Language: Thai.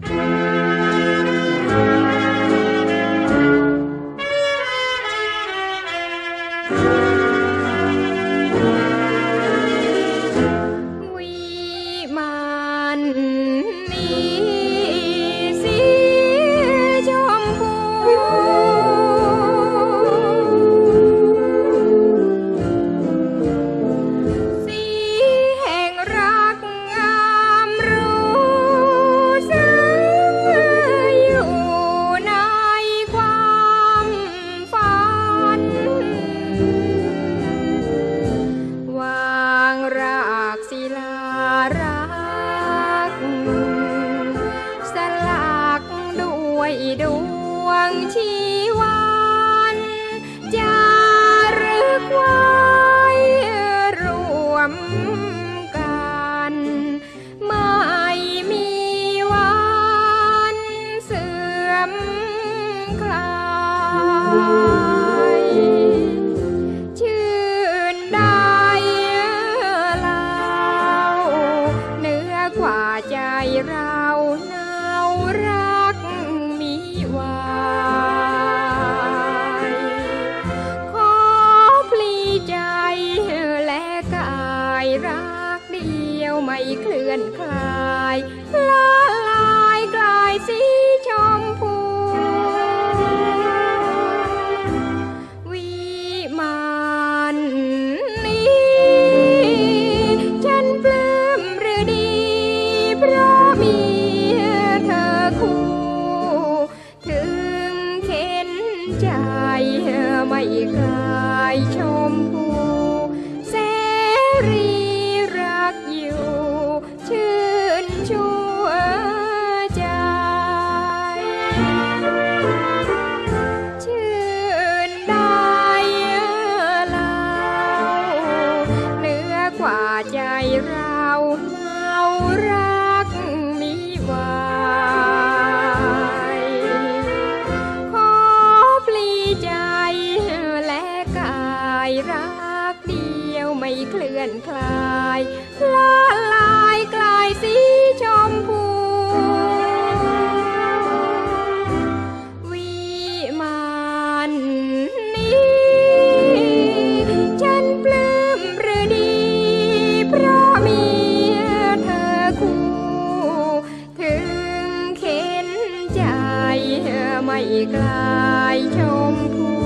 Thank you. ากศิลารัก สลักด้วยดวงชีวันจารึกไว้รวมกัน ไม่มีวันเสื่อมคลายายละลายกลายสีชมพู วิมานนี้ ฉันปลื้มหรือดี เพราะมีเธอคู่ ถึงเข็นใจไม่กลา ชั่วใจชื่นได้เล่าเหนือกว่าใจเราเนารักมีวายขอพลีใจและกายรักเดียวไม่เคลื่อนคลายละลายกลา ไม่กลายชมพู